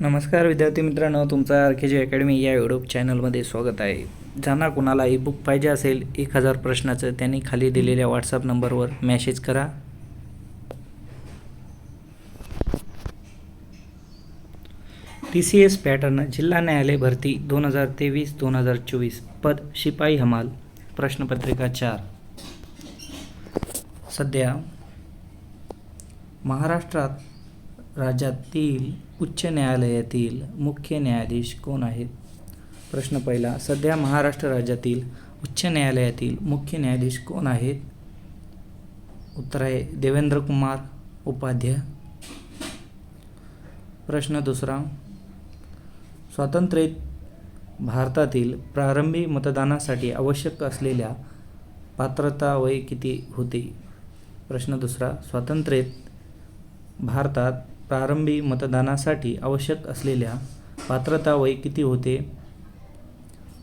नमस्कार विद्यार्थी मित्रांनो तुमचं आर के जी अकॅडमी या यूट्यूब चॅनलमध्ये स्वागत आहे. ज्यांना कोणाला ई बुक पाहिजे असेल एक हजार प्रश्नाचं त्यांनी खाली दिलेल्या व्हॉट्सअप नंबरवर मॅसेज करा. टी सी एस पॅटर्न जिल्हा न्यायालय भरती दोन हजार तेवीस दोन हजार चोवीस पद शिपाई हमाल प्रश्नपत्रिका चार. सध्या महाराष्ट्रात राज्यातील उच्च न्यायालयातील मुख्य न्यायाधीश कोण आहेत? प्रश्न पहिला सध्या महाराष्ट्र राज्यातील उच्च न्यायालयातील मुख्य न्यायाधीश कोण आहेत? उत्तर आहे देवेंद्र कुमार उपाध्याय. प्रश्न दुसरा स्वातंत्र्यत भारतातील प्रारंभी मतदानासाठी आवश्यक असलेल्या पात्रता वय किती होते? प्रश्न दुसरा स्वातंत्र्यत भारतात प्रारंभी मतदानासाठी आवश्यक असलेल्या पात्रता वय किती होते?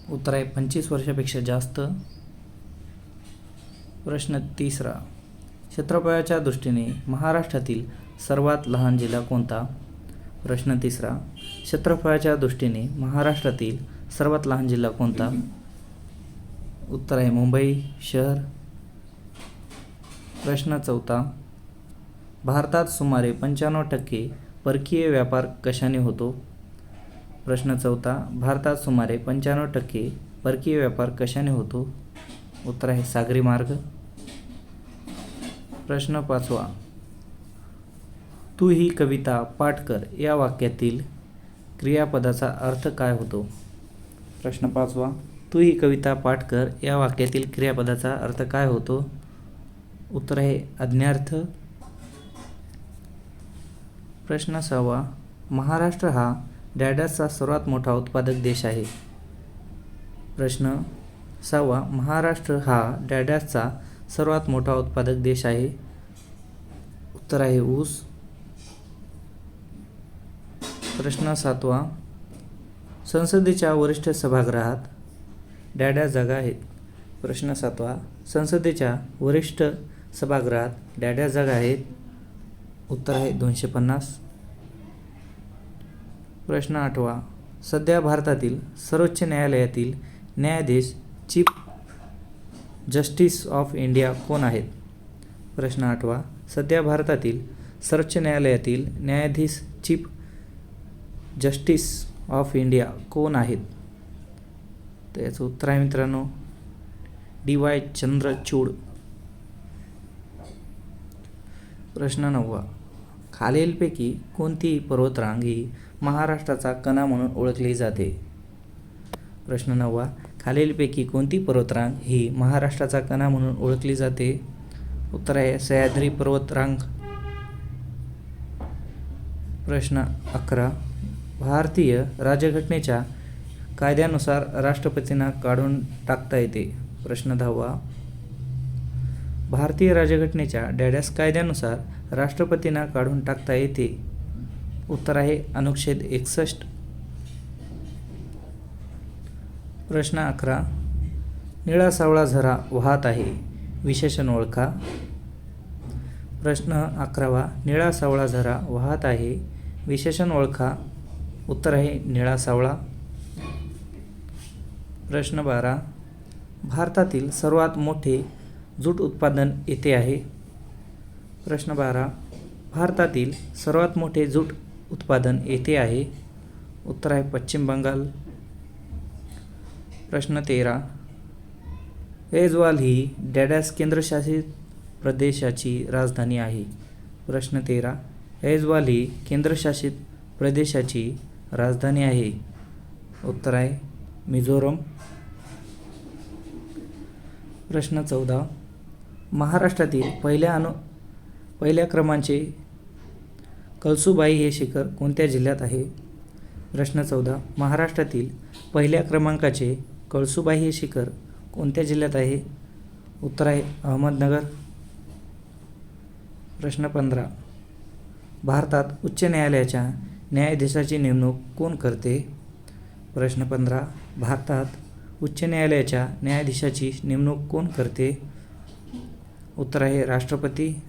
उत्तर आहे पंचवीस वर्षापेक्षा जास्त. प्रश्न तिसरा. क्षेत्रफळाच्या दृष्टीने महाराष्ट्रातील सर्वात लहान जिल्हा कोणता? प्रश्न तिसरा. क्षेत्रफळाच्या दृष्टीने महाराष्ट्रातील सर्वात लहान जिल्हा कोणता? उत्तर आहे मुंबई शहर. प्रश्न चौथा. भारतात सुमारे पंच्याण्णव टक्के परकीय व्यापार कशाने होतो? प्रश्न चौथा भारतात सुमारे पंच्याण्णव टक्के परकीय व्यापार कशाने होतो? उत्तर आहे सागरी मार्ग. प्रश्न पाचवा तू ही कविता पाठ कर या वाक्यातील क्रियापदाचा अर्थ काय होतो? प्रश्न पाचवा तू ही कविता पाठ कर या वाक्यातील क्रियापदाचा अर्थ काय होतो? उत्तर आहे अज्ञार्थ. प्रश्न सहावा महाराष्ट्र हा डॅडसचा सर्वात मोठा उत्पादक देश आहे. प्रश्न सहावा महाराष्ट्र हा डॅडसचा सर्वात मोठा उत्पादक देश आहे. उत्तर आहे ऊस. प्रश्न सातवा. संसदेच्या वरिष्ठ सभागृहात डॅड्या जागा आहेत प्रश्न सातवा. संसदेच्या वरिष्ठ सभागृहात डॅड्या जागा आहेत. उत्तर आहे दोनशे पन्नास. प्रश्न आठवा. सध्या भारतातील सर्वोच्च न्यायालयातील न्यायाधीश चीफ जस्टिस ऑफ इंडिया कोण आहेत? प्रश्न आठवा. सध्या भारतातील सर्वोच्च न्यायालयातील न्यायाधीश चीफ जस्टिस ऑफ इंडिया कोण आहेत? तर याचं उत्तर आहे मित्रांनो डी वाय चंद्रचूड. प्रश्न नववा. खालीलपैकी कोणती पर्वतरांग ही महाराष्ट्राचा कणा म्हणून ओळखली जाते? प्रश्न नववा खालीलपैकी कोणती पर्वतरांग ही महाराष्ट्राचा कणा म्हणून ओळखली जाते? उत्तर आहे सह्याद्री पर्वतरांग. प्रश्न अकरा भारतीय राज्यघटनेच्या कायद्यानुसार राष्ट्रपतींना काढून टाकता येते. प्रश्न दहावा भारतीय राज्यघटनेच्या डॅडॅस कायद्यानुसार राष्ट्रपतींना काढून टाकता येते. उत्तर आहे अनुच्छेद एकसष्ट. प्रश्न अकरा. निळा सावळा झरा वाहत आहे. विशेषण ओळखा. प्रश्न अकरावा. निळा सावळा झरा वाहत आहे. विशेषण ओळखा. उत्तर आहे निळा सावळा. प्रश्न बारा. भारतातील सर्वात मोठे जूट उत्पादन येथे आहे. प्रश्न बारा. भारतातील सर्वात मोठे जूट उत्पादन येथे आहे. उत्तर आहे पश्चिम बंगाल. प्रश्न तेरा. ऐजवाल ही डॅडॅस केंद्रशासित प्रदेशाची राजधानी आहे. प्रश्न तेरा. ऐजवाल ही केंद्रशासित प्रदेशाची राजधानी आहे. उत्तर आहे मिझोरम. प्रश्न चौदा. महाराष्ट्रातील पहिल्या अनु पहिल्या क्रमांचे कळसूबाई हे शिखर कोणत्या जिल्ह्यात आहे? प्रश्न चौदा. महाराष्ट्रातील पहिल्या क्रमांकाचे कळसुबाई हे शिखर कोणत्या जिल्ह्यात आहे? उत्तर आहे अहमदनगर. प्रश्न पंधरा. भारतात उच्च न्यायालयाच्या न्यायाधीशाची नेमणूक कोण करते? प्रश्न पंधरा. भारतात उच्च न्यायालयाच्या न्यायाधीशाची नेमणूक कोण करते? उत्तर आहे राष्ट्रपती.